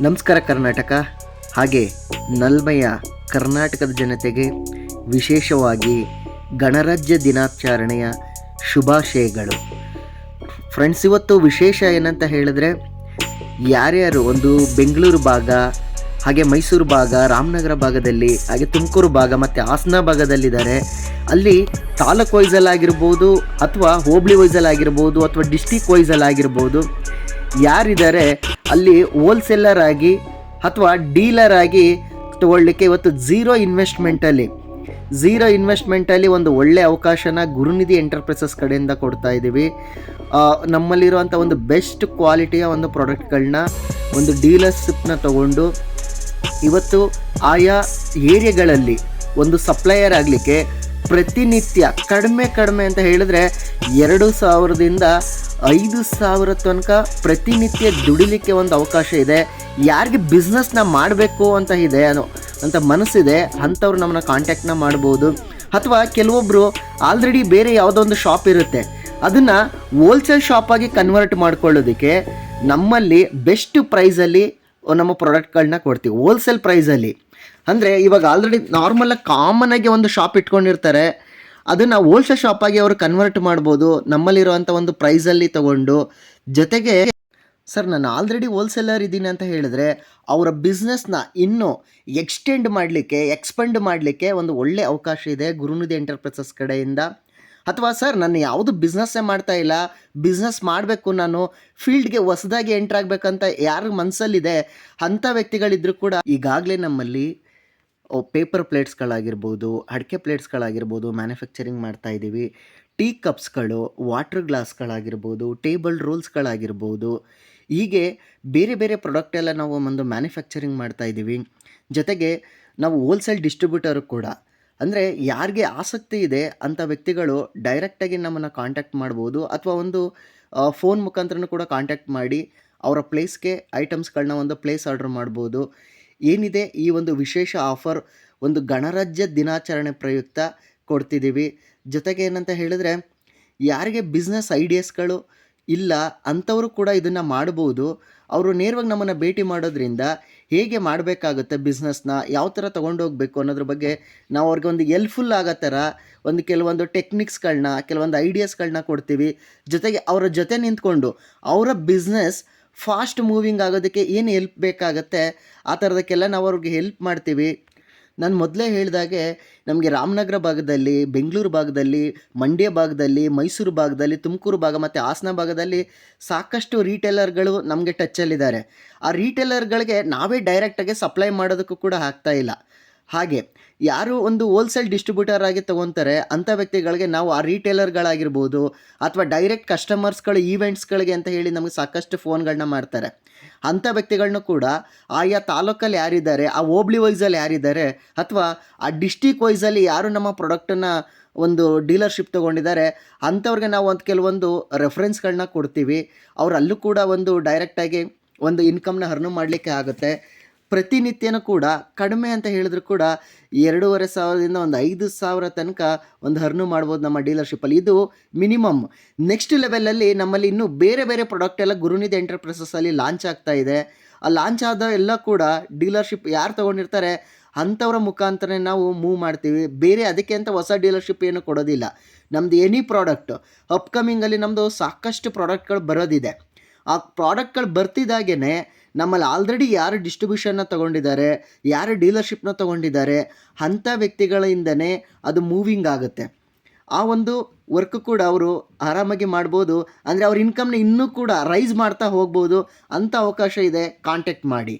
ನಮಸ್ಕಾರ ಕರ್ನಾಟಕ. ಹಾಗೆ ನಲ್ಮಯ ಕರ್ನಾಟಕದ ಜನತೆಗೆ ವಿಶೇಷವಾಗಿ ಗಣರಾಜ್ಯ ದಿನಾಚರಣೆಯ ಶುಭಾಶಯಗಳು. ಫ್ರೆಂಡ್ಸ್ ಇವತ್ತು ವಿಶೇಷ ಏನಂತ ಹೇಳಿದ್ರೆ, ಯಾರ್ಯಾರು ಒಂದು ಬೆಂಗಳೂರು ಭಾಗ, ಹಾಗೆ ಮೈಸೂರು ಭಾಗ, ರಾಮನಗರ ಭಾಗದಲ್ಲಿ, ಹಾಗೆ ತುಮಕೂರು ಭಾಗ ಮತ್ತು ಹಾಸನ ಭಾಗದಲ್ಲಿದ್ದಾರೆ, ಅಲ್ಲಿ ತಾಲೂಕ್ ವೈಸಲ್ಲಿ ಆಗಿರ್ಬೋದು ಅಥವಾ ಹೋಬಳಿ ವೈಸಲ್ಲಿ ಆಗಿರ್ಬೋದು ಅಥವಾ ಡಿಸ್ಟಿಕ್ ವೈಸಲ್ಲಿ ಆಗಿರ್ಬೋದು, ಯಾರಿದ್ದಾರೆ ಅಲ್ಲಿ ಹೋಲ್ಸೇಲರ್ ಆಗಿ ಅಥವಾ ಡೀಲರ್ ಆಗಿ ತಗೊಳ್ಳಿಕ್ಕೆ ಇವತ್ತು ಝೀರೋ ಇನ್ವೆಸ್ಟ್ಮೆಂಟಲ್ಲಿ ಝೀರೋ ಇನ್ವೆಸ್ಟ್ಮೆಂಟಲ್ಲಿ ಒಂದು ಒಳ್ಳೆ ಅವಕಾಶನ ಗುರುನಿಧಿ ಎಂಟರ್ಪ್ರೈಸಸ್ ಕಡೆಯಿಂದ ಕೊಡ್ತಾ ಇದ್ದೀವಿ ನಮ್ಮಲ್ಲಿರುವಂಥ ಒಂದು ಬೆಸ್ಟ್ ಕ್ವಾಲಿಟಿಯ ಒಂದು ಪ್ರಾಡಕ್ಟ್ಗಳನ್ನ ಒಂದು ಡೀಲರ್ಶಿಪ್ನ ತಗೊಂಡು ಇವತ್ತು ಆಯಾ ಏರಿಯಾಗಳಲ್ಲಿ ಒಂದು ಸಪ್ಲೈಯರ್ ಆಗಲಿಕ್ಕೆ ಪ್ರತಿನಿತ್ಯ ಕಡಿಮೆ ಕಡಿಮೆ ಅಂತ ಹೇಳಿದ್ರೆ ಎರಡು ಸಾವಿರದಿಂದ ಐದು ಸಾವಿರ ತನಕ ಪ್ರತಿನಿತ್ಯ ದುಡಿಲಿಕ್ಕೆ ಒಂದು ಅವಕಾಶ ಇದೆ. ಯಾರಿಗೆ ಬಿಸ್ನೆಸ್ನ ಮಾಡಬೇಕು ಅಂತ ಇದೆ ಅನ್ನೋ, ಅಂತ ಮನಸ್ಸಿದೆ, ಅಂಥವ್ರು ನಮ್ಮನ್ನ ಕಾಂಟ್ಯಾಕ್ಟ್ನ ಮಾಡ್ಬೋದು. ಅಥವಾ ಕೆಲವೊಬ್ಬರು ಆಲ್ರೆಡಿ ಬೇರೆ ಯಾವುದೋ ಒಂದು ಶಾಪ್ ಇರುತ್ತೆ. ಅದನ್ನು ಹೋಲ್ಸೇಲ್ ಶಾಪಾಗಿ ಕನ್ವರ್ಟ್ ಮಾಡ್ಕೊಳ್ಳೋದಕ್ಕೆ ನಮ್ಮಲ್ಲಿ ಬೆಸ್ಟ್ ಪ್ರೈಸಲ್ಲಿ ನಮ್ಮ ಪ್ರಾಡಕ್ಟ್ಗಳನ್ನ ಕೊಡ್ತೀವಿ. ಹೋಲ್ಸೇಲ್ ಪ್ರೈಸಲ್ಲಿ ಅಂದರೆ ಇವಾಗ ಆಲ್ರೆಡಿ ನಾರ್ಮಲಾಗಿ ಆಗಿ ಒಂದು ಶಾಪ್ ಇಟ್ಕೊಂಡಿರ್ತಾರೆ. ಅದನ್ನು ಹೋಲ್ಸೇಲ್ ಶಾಪಾಗಿ ಅವರು ಕನ್ವರ್ಟ್ ಮಾಡ್ಬೋದು. ನಮ್ಮಲ್ಲಿರುವಂಥ ಒಂದು ಪ್ರೈಸಲ್ಲಿ ತಗೊಂಡು. ಜೊತೆಗೆ ಸರ್, ನಾನು ಆಲ್ರೆಡಿ ಹೋಲ್ಸೇಲರ್ ಇದ್ದೀನಿ ಅಂತ ಹೇಳಿದ್ರೆ ಅವರ ಬಿಸ್ನೆಸ್ನ ಇನ್ನೂ ಎಕ್ಸ್ಟೆಂಡ್ ಮಾಡಲಿಕ್ಕೆ ಎಕ್ಸ್ಪೆಂಡ್ ಮಾಡಲಿಕ್ಕೆ ಒಂದು ಒಳ್ಳೆ ಅವಕಾಶ ಇದೆ ಗುರುನಿಧಿ ಎಂಟರ್ಪ್ರೈಸಸ್ ಕಡೆಯಿಂದ. ಅಥವಾ ಸರ್, ನಾನು ಯಾವುದು ಬಿಸ್ನೆಸ್ಸೇ ಮಾಡ್ತಾ ಇಲ್ಲ ಬಿಸ್ನೆಸ್ ಮಾಡಬೇಕು ನಾನು ಫೀಲ್ಡ್ಗೆ ಹೊಸದಾಗಿ ಎಂಟ್ರ್ ಆಗಬೇಕಂತ ಯಾರ ಮನಸ್ಸಲ್ಲಿದೆ ಅಂಥ ವ್ಯಕ್ತಿಗಳಿದ್ರೂ ಕೂಡ ಈಗಾಗಲೇ ನಮ್ಮಲ್ಲಿ ಪೇಪರ್ ಪ್ಲೇಟ್ಸ್ಗಳಾಗಿರ್ಬೋದು ಅಡಿಕೆ ಪ್ಲೇಟ್ಸ್ಗಳಾಗಿರ್ಬೋದು ಮ್ಯಾನುಫ್ಯಾಕ್ಚರಿಂಗ್ ಮಾಡ್ತಾ ಇದ್ದೀವಿ. ಟೀ ಕಪ್ಸ್ಗಳು ವಾಟರ್ ಗ್ಲಾಸ್ಗಳಾಗಿರ್ಬೋದು ಟೇಬಲ್ ರೋಲ್ಸ್ಗಳಾಗಿರ್ಬೋದು ಹೀಗೆ ಬೇರೆ ಬೇರೆ ಪ್ರಾಡಕ್ಟ್ ಎಲ್ಲ ನಾವು ಒಂದು ಮ್ಯಾನುಫ್ಯಾಕ್ಚರಿಂಗ್ ಮಾಡ್ತಾ ಇದ್ದೀವಿ. ಜೊತೆಗೆ ನಾವು ಹೋಲ್ಸೇಲ್ ಡಿಸ್ಟ್ರಿಬ್ಯೂಟರ್ ಕೂಡ. ಅಂದರೆ ಯಾರಿಗೆ ಆಸಕ್ತಿ ಇದೆ ಅಂಥ ವ್ಯಕ್ತಿಗಳು ಡೈರೆಕ್ಟಾಗಿ ನಮ್ಮನ್ನು ಕಾಂಟ್ಯಾಕ್ಟ್ ಮಾಡ್ಬೋದು ಅಥವಾ ಒಂದು ಫೋನ್ ಮುಖಾಂತರನೂ ಕೂಡ ಕಾಂಟ್ಯಾಕ್ಟ್ ಮಾಡಿ ಅವರ ಪ್ಲೇಸ್ಗೆ ಐಟಮ್ಸ್ಗಳನ್ನ ಒಂದು ಪ್ಲೇಸ್ ಆರ್ಡರ್ ಮಾಡ್ಬೋದು. ಏನಿದೆ ಈ ಒಂದು ವಿಶೇಷ ಆಫರ್ ಒಂದು ಗಣರಾಜ್ಯ ದಿನಾಚರಣೆ ಪ್ರಯುಕ್ತ ಕೊಡ್ತಿದ್ದೀವಿ ಜೊತೆಗೆ ಏನಂತ ಹೇಳಿದ್ರೆ, ಯಾರಿಗೆ ಬಿಸ್ನೆಸ್ ಐಡಿಯಾಸ್ಗಳು ಇಲ್ಲ ಅಂಥವರು ಕೂಡ ಇದನ್ನು ಮಾಡ್ಬೋದು. ಅವರು ನೇರವಾಗಿ ನಮ್ಮನ್ನು ಭೇಟಿ ಮಾಡೋದ್ರಿಂದ ಹೇಗೆ ಮಾಡಬೇಕಾಗುತ್ತೆ ಬಿಸ್ನೆಸ್ನ ಯಾವ ಥರ ತೊಗೊಂಡೋಗ್ಬೇಕು ಅನ್ನೋದ್ರ ಬಗ್ಗೆ ನಾವು ಅವ್ರಿಗೆ ಒಂದು ಎಲ್ಫುಲ್ ಆಗೋ ಥರ ಒಂದು ಕೆಲವೊಂದು ಟೆಕ್ನಿಕ್ಸ್ಗಳನ್ನ ಕೆಲವೊಂದು ಐಡಿಯಾಸ್ಗಳನ್ನ ಕೊಡ್ತೀವಿ. ಜೊತೆಗೆ ಅವರ ಜೊತೆ ನಿಂತ್ಕೊಂಡು ಅವರ ಬಿಸ್ನೆಸ್ ಫಾಸ್ಟ್ ಮೂವಿಂಗ್ ಆಗೋದಕ್ಕೆ ಏನು ಹೆಲ್ಪ್ ಬೇಕಾಗತ್ತೆ, ಆ ಥರದಕ್ಕೆಲ್ಲ ನಾವು ಅವ್ರಿಗೆ ಹೆಲ್ಪ್ ಮಾಡ್ತೀವಿ. ನಾನು ಮೊದಲೇ ಹೇಳಿದಾಗೆ ನಮಗೆ ರಾಮನಗರ ಭಾಗದಲ್ಲಿ, ಬೆಂಗಳೂರು ಭಾಗದಲ್ಲಿ, ಮಂಡ್ಯ ಭಾಗದಲ್ಲಿ, ಮೈಸೂರು ಭಾಗದಲ್ಲಿ, ತುಮಕೂರು ಭಾಗ ಮತ್ತು ಹಾಸನ ಭಾಗದಲ್ಲಿ ಸಾಕಷ್ಟು ರೀಟೇಲರ್ಗಳು ನಮಗೆ ಟಚ್ಚಲ್ಲಿದ್ದಾರೆ ಆ ರೀಟೇಲರ್ಗಳಿಗೆ ನಾವೇ ಡೈರೆಕ್ಟಾಗಿ ಸಪ್ಲೈ ಮಾಡೋದಕ್ಕೂ ಕೂಡ ಆಗ್ತಾ ಇಲ್ಲ. ಹಾಗೆ ಯಾರು ಒಂದು ಹೋಲ್ಸೇಲ್ ಡಿಸ್ಟ್ರಿಬ್ಯೂಟರ್ ಆಗಿ ತೊಗೊತಾರೆ ಅಂಥ ವ್ಯಕ್ತಿಗಳಿಗೆ ನಾವು ಆ ರೀಟೇಲರ್ಗಳಾಗಿರ್ಬೋದು ಅಥವಾ ಡೈರೆಕ್ಟ್ ಕಸ್ಟಮರ್ಸ್ಗಳು ಈವೆಂಟ್ಸ್ಗಳಿಗೆ ಅಂತ ಹೇಳಿ ನಮಗೆ ಸಾಕಷ್ಟು ಫೋನ್ಗಳನ್ನ ಮಾಡ್ತಾರೆ. ಅಂಥ ವ್ಯಕ್ತಿಗಳನ್ನೂ ಕೂಡ ಆಯಾ ತಾಲೂಕಲ್ಲಿ ಯಾರಿದ್ದಾರೆ, ಆ ಹೋಬ್ಳಿ ವೈಸಲ್ಲಿ ಯಾರಿದ್ದಾರೆ ಅಥವಾ ಆ ಡಿಸ್ಟಿಕ್ ವೈಸಲ್ಲಿ ಯಾರು ನಮ್ಮ ಪ್ರಾಡಕ್ಟನ್ನು ಒಂದು ಡೀಲರ್ಶಿಪ್ ತೊಗೊಂಡಿದ್ದಾರೆ ಅಂಥವ್ರಿಗೆ ನಾವು ಒಂದು ಕೆಲವೊಂದು ರೆಫರೆನ್ಸ್ಗಳನ್ನ ಕೊಡ್ತೀವಿ. ಅವರಲ್ಲೂ ಕೂಡ ಒಂದು ಡೈರೆಕ್ಟಾಗಿ ಒಂದು ಇನ್ಕಮ್ನ ಹರ್ನು ಮಾಡಲಿಕ್ಕೆ ಆಗುತ್ತೆ. ಪ್ರತಿನಿತ್ಯನೂ ಕೂಡ ಕಡಿಮೆ ಅಂತ ಹೇಳಿದ್ರು ಕೂಡ ಎರಡೂವರೆ ಸಾವಿರದಿಂದ ಒಂದು ಐದು ಸಾವಿರ ತನಕ ಒಂದು ಹರ್ನು ಮಾಡ್ಬೋದು ನಮ್ಮ ಡೀಲರ್ಶಿಪ್ಪಲ್ಲಿ ಇದು ಮಿನಿಮಮ್. ನೆಕ್ಸ್ಟ್ ಲೆವೆಲಲ್ಲಿ ನಮ್ಮಲ್ಲಿ ಇನ್ನೂ ಬೇರೆ ಬೇರೆ ಪ್ರಾಡಕ್ಟ್ ಎಲ್ಲ ಗುರುನಿಧಿ ಎಂಟರ್ಪ್ರೈಸಸ್ಸಲ್ಲಿ ಲಾಂಚ್ ಆಗ್ತಾ ಇದೆ. ಆ ಲಾಂಚ್ ಆದ ಎಲ್ಲ ಕೂಡ ಡೀಲರ್ಶಿಪ್ ಯಾರು ತೊಗೊಂಡಿರ್ತಾರೆ ಅಂಥವ್ರ ಮುಖಾಂತರ ನಾವು ಮೂವ್ ಮಾಡ್ತೀವಿ. ಬೇರೆ ಅದಕ್ಕೆ ಅಂತ ಹೊಸ ಡೀಲರ್ಶಿಪ್ ಏನು ಕೊಡೋದಿಲ್ಲ. ನಮ್ಮದು ಎನಿ ಪ್ರಾಡಕ್ಟ್ ಅಪ್ಕಮಿಂಗಲ್ಲಿ ನಮ್ಮದು ಸಾಕಷ್ಟು ಪ್ರಾಡಕ್ಟ್ಗಳು ಬರೋದಿದೆ. ಆ ಪ್ರಾಡಕ್ಟ್ಗಳು ಬರ್ತಿದ್ದಾಗೇ ನಮ್ಮಲ್ಲಿ ಆಲ್ರೆಡಿ ಯಾರು ಡಿಸ್ಟ್ರಿಬ್ಯೂಷನ್ನ ತೊಗೊಂಡಿದ್ದಾರೆ, ಯಾರು ಡೀಲರ್ಶಿಪ್ನ ತೊಗೊಂಡಿದ್ದಾರೆ, ಅಂಥ ವ್ಯಕ್ತಿಗಳಿಂದನೇ ಅದು ಮೂವಿಂಗ್ ಆಗುತ್ತೆ. ಆ ಒಂದು ವರ್ಕ್ ಕೂಡ ಅವರು ಆರಾಮಾಗಿ ಮಾಡ್ಬೋದು, ಅಂದರೆ ಅವ್ರ ಇನ್ಕಮ್ನ ಇನ್ನೂ ಕೂಡ ರೈಸ್ ಮಾಡ್ತಾ ಹೋಗ್ಬೋದು ಅಂಥ ಅವಕಾಶ ಇದೆ ಕಾಂಟ್ಯಾಕ್ಟ್ ಮಾಡಿ.